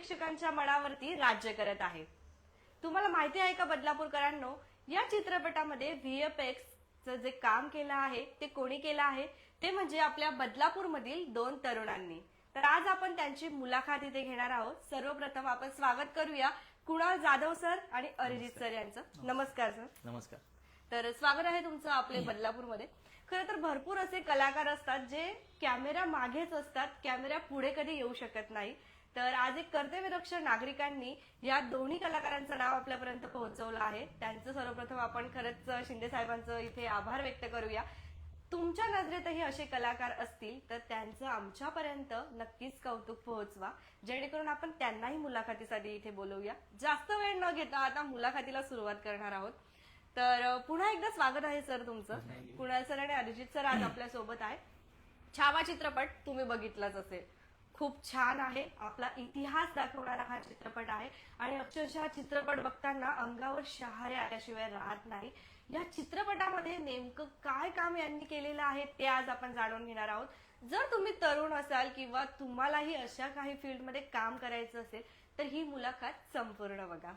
प्रेक्षकांच्या मनावरती राज्य करत आहे. तुम्हाला माहिती आहे का बदलापूरकरांनो? या चित्रपटामध्ये व्हीएफएक्स जे काम केलं आहे ते कोणी केलं आहे? ते म्हणजे आपल्या बदलापूर मधील दोन तरुणांनी. तर आज आपण त्यांची मुलाखत इथे घेणार आहोत. सर्वप्रथम आपण स्वागत करूया कुणाल जाधव सर आणि अरिजित सर यांचं. नमस्कार सर. नमस्कार. तर स्वागत आहे तुमचं आपले बदलापूरमध्ये. खरं तर भरपूर असे कलाकार असतात जे कॅमेरा मागेच असतात कॅमेरा पुढे कधी येऊ शकत नाही. तर आज एक कर्तव्यदक्ष नागरिकांनी या दोन्ही कलाकारांचं नाव आपल्यापर्यंत पोहोचवलं आहे. त्यांचं सर्वप्रथम आपण खरंच शिंदे साहेबांचं इथे आभार व्यक्त करूया. तुमच्या नजरेतही असे कलाकार असतील तर त्यांचं आमच्यापर्यंत नक्कीच कौतुक पोहोचवा. जेणेकरून आपण त्यांनाही मुलाखतीसाठी इथे बोलवूया. जास्त वेळ न घेता आता मुलाखतीला सुरुवात करणार आहोत. तर पुन्हा एकदा स्वागत आहे सर तुमचं. कुणाल सर आणि अरिजित सर आज आपल्यासोबत आहे छावा चित्रपट तुम्ही बघितलाच असेल. खूप छान आहे. आपला इतिहास दाखवणारा हा चित्रपट आहे. आणि अक्षरशः चित्रपट बघताना अंगावर शहारे आल्याशिवाय राहत नाही. या चित्रपटामध्ये नेमकं काय काम यांनी केलेलं आहे ते आज आपण जाणून घेणार आहोत. जर तुम्ही तरुण असाल किंवा तुम्हालाही अशा काही फील्डमध्ये काम करायचं असेल तर ही मुलाखत संपूर्ण बघा.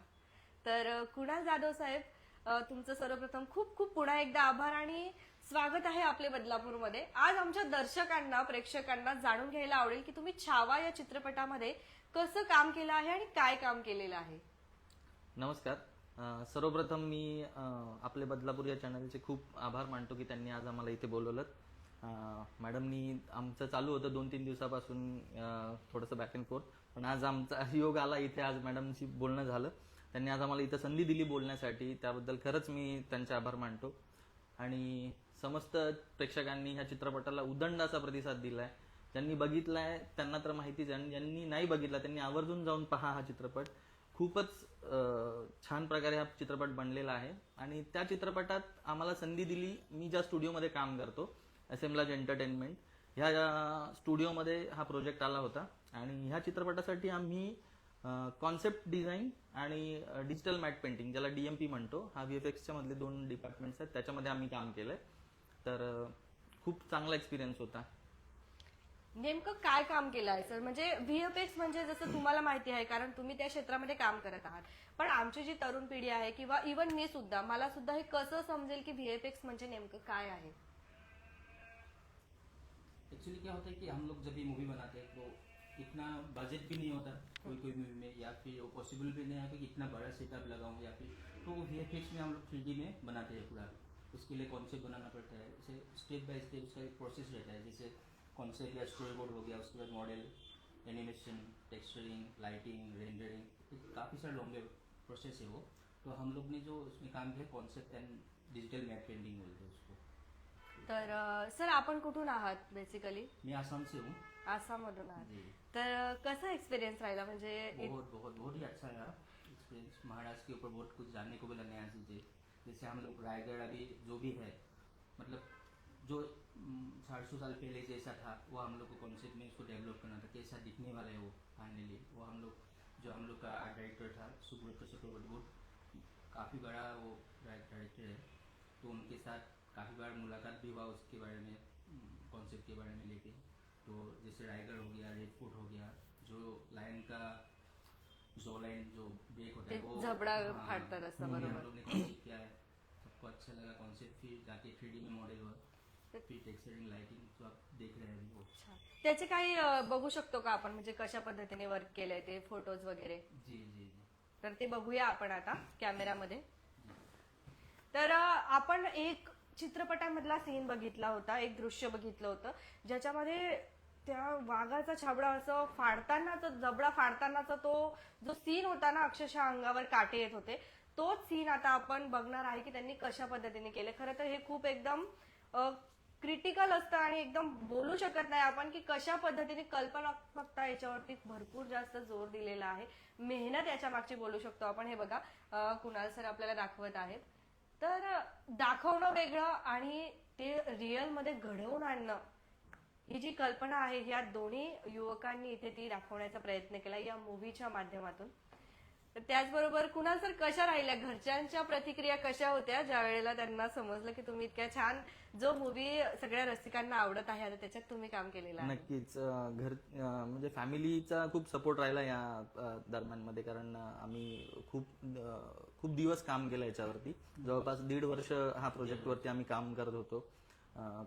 तर कुणाल जाधव साहेब तुमचं सर्वप्रथम खूप खूप पुन्हा एकदा आभार आणि स्वागत आहे आपले बदलापूरमध्ये. आज आमच्या दर्शकांना प्रेक्षकांना जाणून घ्यायला आवडेल की तुम्ही छावा या चित्रपटामध्ये कसं काम केलं आहे आणि काय काम केलेलं आहे? नमस्कार. सर्वप्रथम मी आपले बदलापूर या चॅनलचे खूप आभार मानतो की त्यांनी आज आम्हाला इथे बोलवलं मॅडमनी आमचं चालू होतं दोन तीन दिवसापासून थोडंसं बॅक अँड फोर्थ पण आज आमचा योग आला इथे आज मॅडमशी बोलणं झालं. त्यांनी आज आम्हाला इथं संधी दिली बोलण्यासाठी. त्याबद्दल खरंच मी त्यांचे आभार मानतो. आणि समस्त प्रेक्षकांनी ह्या चित्रपटाला उदंड असा प्रतिसाद दिलाय. ज्यांनी बघितलाय त्यांना तर माहिती ज्यांनी नाही बघितला त्यांनी आवर्जून जाऊन पहा हा चित्रपट. खूपच छान प्रकारे हा चित्रपट बनलेला आहे. आणि त्या चित्रपटात आम्हाला संधी दिली मी ज्या स्टुडिओमध्ये काम करतो असेम्बलाज एंटरटेनमेंट. ह्या स्टुडिओमध्ये हा प्रोजेक्ट आला होता. आणि ह्या चित्रपटासाठी आम्ही कॉन्सेप्ट डिझाईन आणि डिजिटल मॅट पेंटिंग ज्याला डीएमपी म्हणतो. हा व्हीएफएक्सच्या मधले दोन डिपार्टमेंट्स आहेत. त्याच्यामध्ये आम्ही काम केलंय. तर खूप चांगला एक्सपिरियन्स होता. नेमकं काय काम केलं आहे सर? म्हणजे व्हीएफएक्स म्हणजे जसं तुम्हाला माहिती आहे कारण तुम्ही त्या क्षेत्रामध्ये काम करत आहात. पण आमची जी तरुण पिढी आहे किंवा इवन मी सुद्धा मला सुद्धा हे कसं समजेल की व्हीएफएक्स म्हणजे नेमकं काय आहे? एक्चुअली क्या होता है कि हम लोग जब भी मूवी बनाते हैं तो इतना बजट भी नहीं होता कोई कोई मूवी में, या फिर वो पॉसिबल भी नहीं है कि इतना बड़ा सेटअप लगाऊँ या फिर तो वो एफ़ में हम लोग थ्री में बनाते हैं पूरा। उसके लिए कॉन्सेप्ट बनाना पड़ता है। जैसे स्टेप बाय स्टेप उसका एक प्रोसेस रहता है, जैसे कॉन्सेप्ट या स्टोरी बोर्ड हो गया, उसके बाद model animation texturing lighting rendering काफ़ी सारे लॉन्गे प्रोसेस है वो। तो हम लोग ने जो उसमें काम KIA concept and digital map painting बोलते हैं उसको। तर सर आपण कुठून आहात बेसिकली मैं आसाम से हूँ. आसाममधून आहात. जी. तर कसा एक्सपिरियंस राहिला? म्हणजे बहुत बहुत बहुत ही अच्छा रहा. एक्सपीरियंस महाराष्ट्र के ऊपर बहुत कुछ जानने को मिला नया चीज़ें. जैसे हम लोग रायगढ़ अभी जो भी है मतलब जो साढ़े सौ साल पहले जैसा था वो हम लोग को कॉन्सेप्ट में उसको डेवलप करना था कैसा दिखने वाला है वो फाइनली वो हम लोग जो हम लोग का आर्ट डायरेक्टर था सुब्रत चक्रवर्ती वो काफ़ी बड़ा वो डायरेक्टर है। तो उनके साथ काफ़ी बार मुलाकात भी हुआ उसके बारे में कॉन्सेप्ट के बारे में लेके। तो जैसे रायगढ़ हो गया रेड फोर्ट हो गया जो लाइन का जो लाइन जो ब्रेक होता है ते वो जबड़ा हाँ, फाड़ता रास्ता, बरोबर. हम लोग ने कॉन्सेप्ट किया है। सबको अच्छा लगा कॉन्सेप्ट फिर जाके थ्री में मॉडल हुआ। फिर टेक्सचरिंग लाइटिंग जो आप देख रहे हैं अभी वो। अच्छा. त्याचे काही बघू शकतो का आपण? म्हणजे कशा पद्धतीने वर्क केलंय ते फोटोज वगैरे? जी जी जी. तर ते बघूया आपण आता कॅमेरामध्ये तर आपण एक चित्रपटामधला सीन बघितला होता एक दृश्य बघितलं होतं ज्याच्यामध्ये त्या वाघाचा छाबडा असं फाडतानाचा जबडा फाडतानाचा तो जो सीन होता ना अक्षरशः अंगावर काटे येत होते तोच सीन आता आपण बघणार आहे की त्यांनी कशा पद्धतीने केले. खरं तर हे खूप एकदम क्रिटिकल असतं आणि एकदम बोलू शकत नाही आपण की कशा पद्धतीने कल्पनात्मकता याच्यावरती भरपूर जास्त जोर दिलेला आहे. मेहनत याच्या मागची बोलू शकतो आपण. हे बघा कुणाल सर आपल्याला दाखवत आहेत. तर दाखवणं वेगळं आणि ते रिअलमध्ये घडवून आणणं. ही जी कल्पना आहे ह्या दोन्ही युवकांनी इथे ती दाखवण्याचा प्रयत्न केला या मूवीच्या माध्यमातून. तर त्याचबरोबर कुणाल सर कशा राहिल्या? घरच्यांच्या प्रतिक्रिया कशा होत्या? ज्या वेळेला त्यांना समजलं की तुम्ही इतक्या छान जो मूवी सगळ्या रसिकांना आवडत आहे आता त्याच्यात तुम्ही काम केलेलं आहे. नक्कीच घर म्हणजे फॅमिलीचा खूप सपोर्ट राहिला या दरम्यानमध्ये कारण आम्ही खूप खूप दिवस काम केलं याच्यावरती. जवळपास दीड वर्ष हा प्रोजेक्टवरती आम्ही काम करत होतो.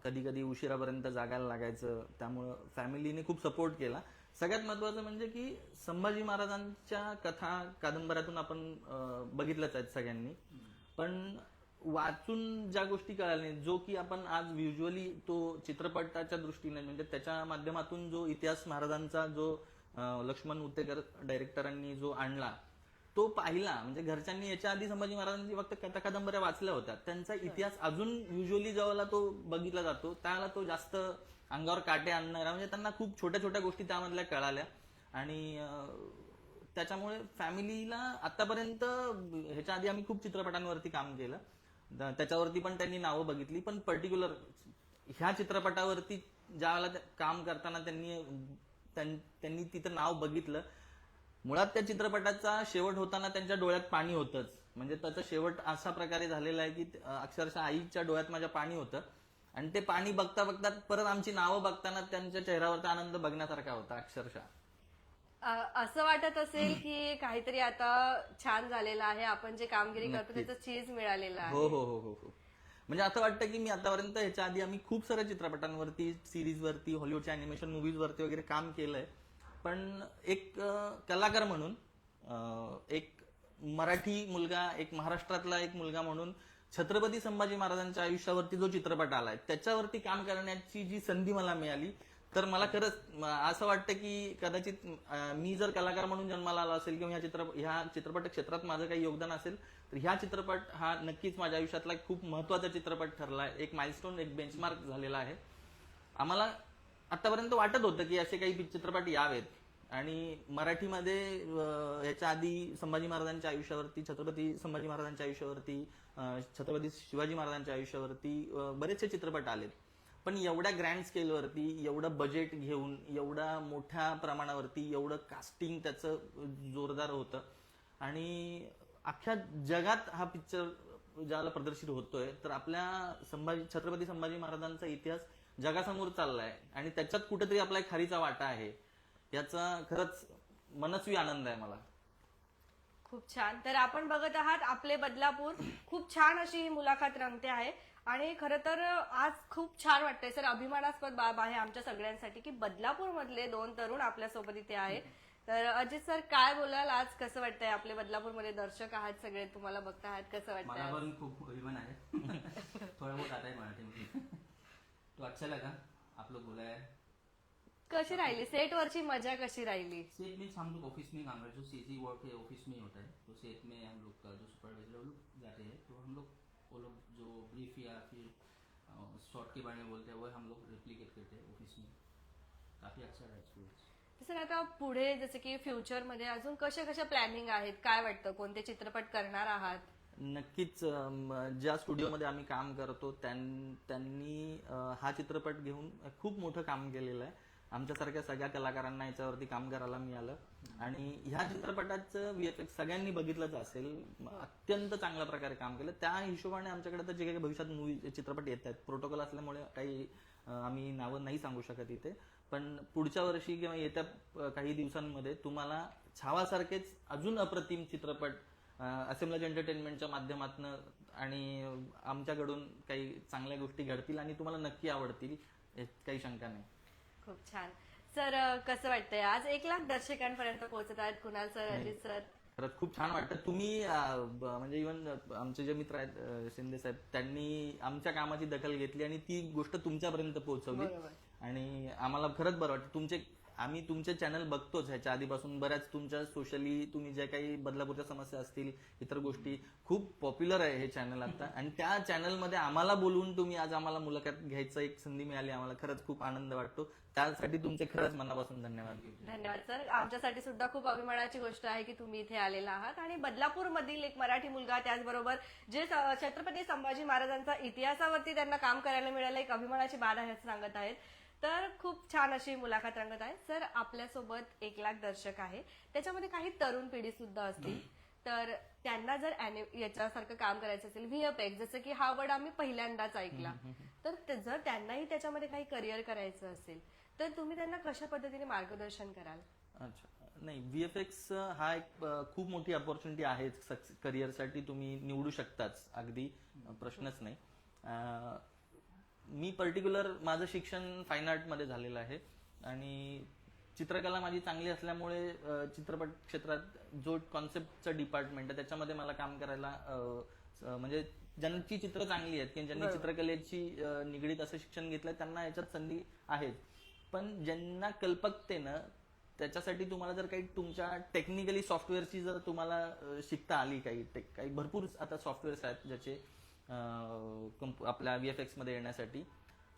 कधी कधी उशिरापर्यंत जागायला लागायचं त्यामुळं फॅमिलीने खूप सपोर्ट केला. सगळ्यात महत्वाचं म्हणजे की संभाजी महाराजांच्या कथा कादंबऱ्यातून आपण बघितलंच बघितल्याच आहेत सगळ्यांनी. पण वाचून ज्या गोष्टी कळाल्या नाही जो की आपण आज व्हिज्युअली तो चित्रपटाच्या दृष्टीने म्हणजे त्याच्या माध्यमातून जो इतिहास महाराजांचा जो लक्ष्मण उत्तेकर डायरेक्टरांनी जो आणला तो पाहिला. म्हणजे घरच्यांनी याच्या आधी संभाजी महाराजांची फक्त कथा कादंबऱ्या वाचल्या होत्या. त्यांचा इतिहास अजून व्हिज्युअली जेव्हा तो बघितला जातो त्याला तो जास्त अंगावर काटे आणणारा म्हणजे त्यांना खूप छोट्या छोट्या गोष्टी त्यामधल्या कळाल्या. आणि त्याच्यामुळे फॅमिलीला आतापर्यंत ह्याच्या आधी आम्ही खूप चित्रपटांवरती काम केलं. त्याच्यावरती पण त्यांनी नावं बघितली पण पर्टिक्युलर ह्या चित्रपटावरती ज्या वेळेला काम करताना त्यांनी त्यांनी तिथं नाव बघितलं मुळात त्या चित्रपटाचा शेवट होताना त्यांच्या डोळ्यात पाणी होतंच. म्हणजे त्याचा शेवट अशा प्रकारे झालेला आहे की अक्षरशः आईच्या डोळ्यात माझ्या पाणी होतं. आणि ते पाणी बघता बघता परत आमची नावं बघताना त्यांच्या चेहऱ्यावरचा आनंद बघण्यासारखा होता अक्षरशः. असं वाटत असेल की काहीतरी आता छान झालेलं आहे आपण जे कामगिरी करतो त्याचं चीज मिळालेलं आहे. हो हो हो हो हो. म्हणजे असं वाटतं की मी आतापर्यंत ह्याच्या आधी आम्ही खूप साऱ्या चित्रपटांवरती सिरीजवरती हॉलिवूडच्या अॅनिमेशन मूवीजवरती वगैरे काम केलंय. पण एक कलाकार म्हणून एक मराठी मुलगा एक महाराष्ट्रातला एक मुलगा म्हणून छत्रपती संभाजी महाराजांच्या आयुष्यावरती जो चित्रपट आलाय त्याच्यावरती काम करण्याची जी संधी मला मिळाली तर मला खरंच असं वाटतं की कदाचित मी जर कलाकार म्हणून जन्माला आलो असेल किंवा ह्या चित्र ह्या चित्रपट क्षेत्रात माझं काही योगदान असेल तर ह्या चित्रपट हा नक्कीच माझ्या आयुष्यातला एक खूप महत्त्वाचा चित्रपट ठरला एक माइलस्टोन एक बेंचमार्क झालेला आहे. आम्हाला आतापर्यंत वाटत होतं की असे काही चित्रपट यावेत. आणि मराठीमध्ये याच्या आधी संभाजी महाराजांच्या आयुष्यावरती छत्रपती संभाजी महाराजांच्या आयुष्यावरती छत्रपती शिवाजी महाराजांच्या आयुष्यावरती बरेचसे चित्रपट आलेत. पण एवढ्या ग्रँड स्केलवरती एवढं बजेट घेऊन एवढ्या मोठ्या प्रमाणावरती एवढं कास्टिंग त्याचं जोरदार होतं. आणि अख्ख्या जगात हा पिक्चर ज्याला प्रदर्शित होतोय तर आपल्या संभाजी छत्रपती संभाजी महाराजांचा इतिहास जगासमोर चाललाय. आणि त्याच्यात कुठेतरी आपला एक खारीचा वाटा आहे. याचा खरंच मनस्वी आनंद आहे मला. खूप छान. तर आपण बघत आहात आपले बदलापूर. खूप छान अशी ही मुलाखत रंगते आहे. आणि खरं तर आज खूप छान वाटतंय. सर अभिमानास्पद बाब आहे आमच्या सगळ्यांसाठी की बदलापूर मधले दोन तरुण आपल्यासोबत इथे आहेत. तर अजित सर काय बोलाल? आज कसं वाटतंय? आपले बदलापूरमध्ये दर्शक आहात सगळे. तुम्हाला बघता आहात कसं वाटतंय? पण खूप अभिमान आहे. थोड़ा बहुत आता है मराठी में तो अच्छा लगा आप लोग बोला है कशी राहिली? सेट वरची मजा कशी राहिली? सेट मीन्स हम लोग ऑफिस में काम करते जो सीसी वर्क है ऑफिस में होता है तो सेट में हम लोग का जो सुपरवाइजर लोग जाते हैं. तो हम लोग वो लोग जो ब्रीफ या फिर शॉर्ट के बारे में बोलते हैं वो हम लोग रिप्लीकेट करते हैं ऑफिस में. काफ़ी अच्छा रहा एक्सपीरियंस सर आता पुढे जसं की फ्युचरमध्ये अजून कशा कशा प्लॅनिंग आहेत? काय वाटतं? कोणते चित्रपट करणार आहात? नक्कीच अम, ज्या स्टुडिओमध्ये आम्ही काम करतो त्यां- त्यांनी अ, हा चित्रपट घेऊन खूप मोठं काम केलेलं आहे. आमच्यासारख्या सगळ्या कलाकारांना याच्यावरती काम करायला मिळालं. आणि ह्या चित्रपटाचं व्हीएफएक्स सगळ्यांनी बघितलंच असेल. अत्यंत चांगल्या प्रकारे काम केलं. त्या हिशोबाने आमच्याकडे तर जे काही भविष्यात मूवी चित्रपट येत आहेत. प्रोटोकॉल असल्यामुळे काही आम्ही नावं नाही सांगू शकत इथे. पण पुढच्या वर्षी किंवा येत्या काही दिवसांमध्ये तुम्हाला छावासारखेच अजून अप्रतिम चित्रपट असेंब्लज एंटरटेनमेंटच्या माध्यमातून आणि आमच्याकडून काही चांगल्या गोष्टी घडतील आणि तुम्हाला नक्की आवडतील काही शंका नाही. खूप छान. सर कसं वाटतंय? आज एक लाख दर्शकांपर्यंत पोहोचत आहेत कुणाल सर अजित सर. खरंच खूप छान वाटतं. तुम्ही म्हणजे इव्हन आमचे जे मित्र आहेत शिंदे साहेब त्यांनी आमच्या कामाची दखल घेतली आणि ती गोष्ट तुमच्यापर्यंत पोहोचवली. आणि आम्हाला खरंच बरं वाटतं. तुमचे आम्ही तुमचे चॅनल बघतोच. ह्याच्या आधीपासून बऱ्याच तुमच्या सोशली तुम्ही ज्या काही बदलापूरच्या समस्या असतील इतर गोष्टी खूप पॉप्युलर आहे हे चॅनल आता. आणि त्या चॅनलमध्ये आम्हाला बोलवून तुम्ही आज आम्हाला मुलाखत घ्यायचं एक संधी मिळाली. आम्हाला खरंच खूप आनंद वाटतो. त्यासाठी तुमचे खरंच मनापासून धन्यवाद. धन्यवाद सर. आमच्यासाठी सुद्धा खूप अभिमानाची गोष्ट आहे की तुम्ही इथे आलेला आहात. आणि बदलापूर मधील एक मराठी मुलगा त्याचबरोबर जे छत्रपती संभाजी महाराजांचा इतिहासावरती त्यांना काम करायला मिळालं एक अभिमानाची बाब आहे असं सांगत आहेत. तर खूप छान अशी मुलाखत रंगत आहे. सर आपल्यासोबत एक लाख दर्शक आहे. त्याच्यामध्ये काही तरुण पिढी सुद्धा असतील. तर त्यांना जर याच्यासारखं काम करायचं असेल व्हीएफएक्स जसं की हा वर्ड आम्ही पहिल्यांदाच ऐकला. तर जर त्यांनाही त्याच्यामध्ये काही करिअर करायचं असेल तर तुम्ही त्यांना कशा पद्धतीने मार्गदर्शन कराल? अच्छा. नाही व्ही एफ एक्स हा एक खूप मोठी अपॉर्च्युनिटी आहे करिअरसाठी तुम्ही निवडू शकताच. अगदी प्रश्नच नाही. मी पर्टिक्युलर माझं शिक्षण फाईन आर्टमध्ये झालेलं आहे. आणि चित्रकला माझी चांगली असल्यामुळे चित्रपट क्षेत्रात जो कॉन्सेप्टचं डिपार्टमेंट आहे त्याच्यामध्ये मला काम करायला म्हणजे ज्यांची चित्र चांगली आहेत किंवा ज्यांनी चित्रकलेची निगडीत असं शिक्षण घेतलंय त्यांना याच्यात संधी आहे पण ज्यांना कल्पकतेनं त्याच्यासाठी तुम्हाला जर काही तुमच्या टेक्निकली सॉफ्टवेअरची जर तुम्हाला शिकता आली काही टेक काही भरपूर आता सॉफ्टवेअर्स आहेत ज्याचे कंप- आपल्या व्ही एफमध्ये येण्यासाठी.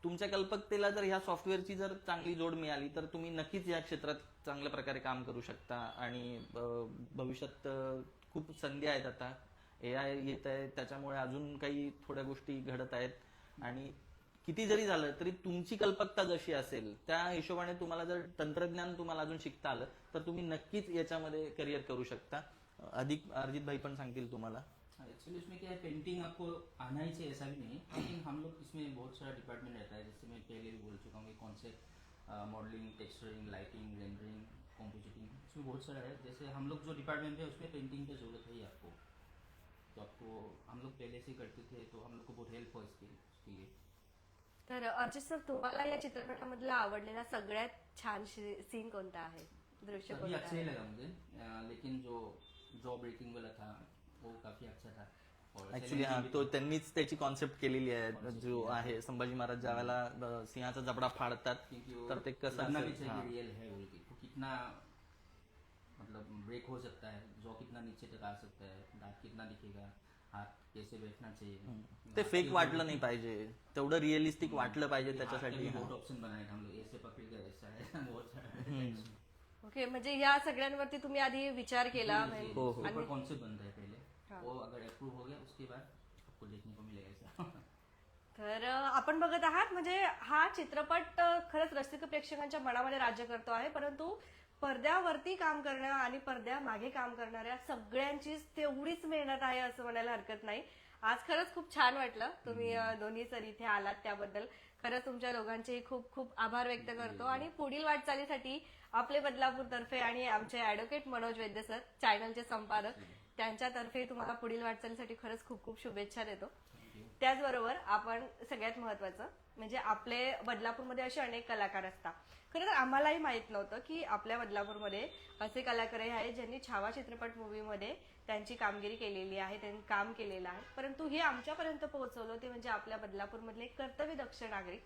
तुमच्या कल्पकतेला जर ह्या सॉफ्टवेअरची जर चांगली जोड मिळाली तर तुम्ही नक्कीच या क्षेत्रात चांगल्या प्रकारे काम करू शकता. आणि भविष्यात खूप संधी आहेत आता. ए आय येत आहे त्याच्यामुळे अजून काही थोड्या गोष्टी घडत आहेत. आणि किती जरी झालं तरी तुमची कल्पकता जशी असेल त्या हिशोबाने तुम्हाला जर तंत्रज्ञान तुम्हाला अजून शिकता आलं तर तुम्ही नक्कीच याच्यामध्ये करिअर करू शकता. अधिक अर्जित भाई पण सांगतील तुम्हाला. एक्चुअली इसमें क्या है पेंटिंग आपको आना ही चाहिए ऐसा भी नहीं लेकिन हम लोग इसमें बहुत सारा डिपार्टमेंट रहता है जैसे मैं पहले भी बोल चुका हूँ कि concept modelling texturing lighting rendering compositing इसमें बहुत सारा है। जैसे हम लोग जो डिपार्टमेंट है उसमें पेंटिंग की ज़रूरत है ही आपको। तो आपको हम लोग पहले से करते थे तो हम लोग को बहुत हेल्प हो इसके इसके लिए। तर अर्जित सर तुम्हाला या चित्रपटामधला आवडलेला सगळ्यात छान सीन कोणता आहे? दृश्य अभी अच्छा ही लगा मुझे लेकिन जो जॉ ब्रेकिंग वाला था वो काफी अच्छा था. और ऍक्च्युली हा तो त्यांनीच त्याची कॉन्सेप्ट केलेली आहे जो आहे. संभाजी महाराज ज्यावेळेला अ, सिंहाचा जबडा फाडतात तर ते कसं हा. रियल है कितना मतलब ब्रेक हो सकता है जॉ कितना नीचे तक आ सकता है दांत कितना दिखेगा हाथ कैसे बैठना चाहिए। ते फेक वाटलं नाही पाहिजे. तेवढं रिअलिस्टिक वाटलं पाहिजे त्याच्यासाठी हा. बहुत ऑप्शन बनाए थे हम लोग ऐसे पकड़ कर ऐसा है बहुत सारा ओके म्हणजे या सगळ्यांवरती तुम्ही आधी विचार केला हो, हो. कॉन्सेप्ट बनता है पहले. हाँ। वो अगर अप्रूव हो गया उसके बाद आपको देखने को मिलेगा तर आपण बघत आहात म्हणजे हा चित्रपट खरंच रसिक प्रेक्षकांच्या मनामध्ये राज्य करतो आहे परंतु पडद्यावरती काम करण्या आणि पडद्यामागे काम करणाऱ्या सगळ्यांचीच तेवढीच मेहनत आहे असं म्हणायला हरकत नाही. आज खरंच खूप छान वाटलं तुम्ही दोन्ही सर इथे आलात त्याबद्दल. खरंच तुमच्या दोघांचेही खूप खूप आभार व्यक्त करतो. आणि पुढील वाटचालीसाठी आपले बदलापूर तर्फे आणि आमचे ऍडव्होकेट मनोज वैद्य सर चॅनलचे संपादक. त्यांच्यातर्फे तुम्हाला पुढील वाटचालीसाठी खरंच खूप खूप शुभेच्छा देतो. त्याचबरोबर आपण सगळ्यात महत्वाचं म्हणजे आपले बदलापूरमध्ये असे अनेक कलाकार असतात. खरं तर आम्हालाही माहीत नव्हतं की आपल्या बदलापूरमध्ये असे कलाकारही आहेत ज्यांनी छावा चित्रपट मूवीमध्ये त्यांची कामगिरी केलेली आहे त्यांनी काम केलेलं आहे. परंतु हे आमच्यापर्यंत पोहोचवलं ते म्हणजे आपल्या बदलापूरमधले कर्तव्य कर्तव्यदक्ष नागरिक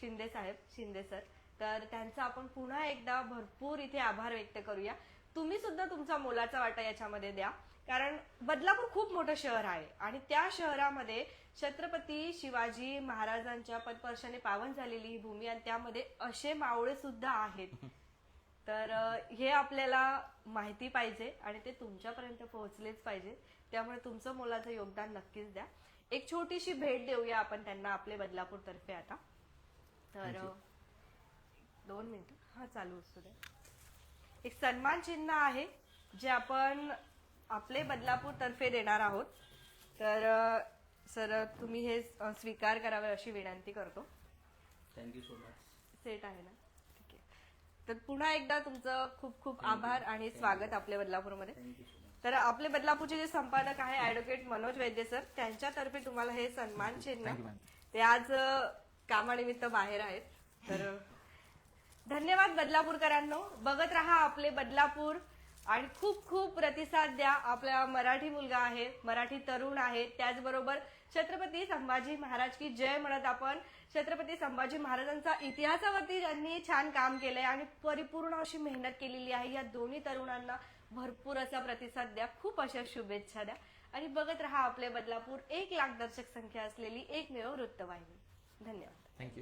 शिंदे साहेब शिंदे सर. तर त्यांचा आपण पुन्हा एकदा भरपूर इथे आभार व्यक्त करूया. तुम्ही सुद्धा तुमचा मोलाचा वाटा याच्यामध्ये द्या. कारण बदलापूर खूप मोठं शहर आहे. आणि त्या शहरामध्ये छत्रपती शिवाजी महाराजांच्या पदपर्शाने पावन झालेली ही भूमी आणि त्यामध्ये असे मावळे सुद्धा आहेत. तर हे आपल्याला माहिती पाहिजे आणि ते तुमच्यापर्यंत पोहोचलेच पाहिजे. त्यामुळे तुमचं मोलाचं योगदान नक्कीच द्या. एक छोटीशी भेट देऊया आपण त्यांना आपले बदलापूर तर्फे आता. तर दोन मिनिट. हा चालू असू द्या एक सन्मान चिन्ह आहे जे आपण आपले बदलापूर तर्फे देणार आहोत. तर सर तुम्ही हे स्वीकार करावे अशी विनंती करतो. Thank you so much set आहे ना? ठीक आहे. तर पुन्हा एकदा तुमचं खूप खूप आभार आणि स्वागत आपल्या बदलापूरमध्ये. तर आपले बदलापूरचे जे संपादक आहे ऍडव्होकेट मनोज वैद्य सर त्यांच्यातर्फे तुम्हाला हे सन्मान चिन्ह ते आज कामानिमित्त बाहेर आहेत. तर धन्यवाद बदलापूरकरांनो. बघत राहा आपले बदलापूर. आणि खूप खूप प्रतिसाद द्या. आपला मराठी मुलगा आहे मराठी तरुण आहे. त्याचबरोबर छत्रपती संभाजी महाराज की जय म्हणत आपण. छत्रपती संभाजी महाराजांचा इतिहासावरती ज्यांनी छान काम केलंय आणि परिपूर्ण अशी मेहनत केलेली आहे या दोन्ही तरुणांना भरपूर असा प्रतिसाद द्या. खूप अशा शुभेच्छा द्या. आणि बघत राहा आपले बदलापूर. एक लाख दर्शक संख्या असलेली एकमेव वृत्तवाहिनी. धन्यवाद. थँक्यू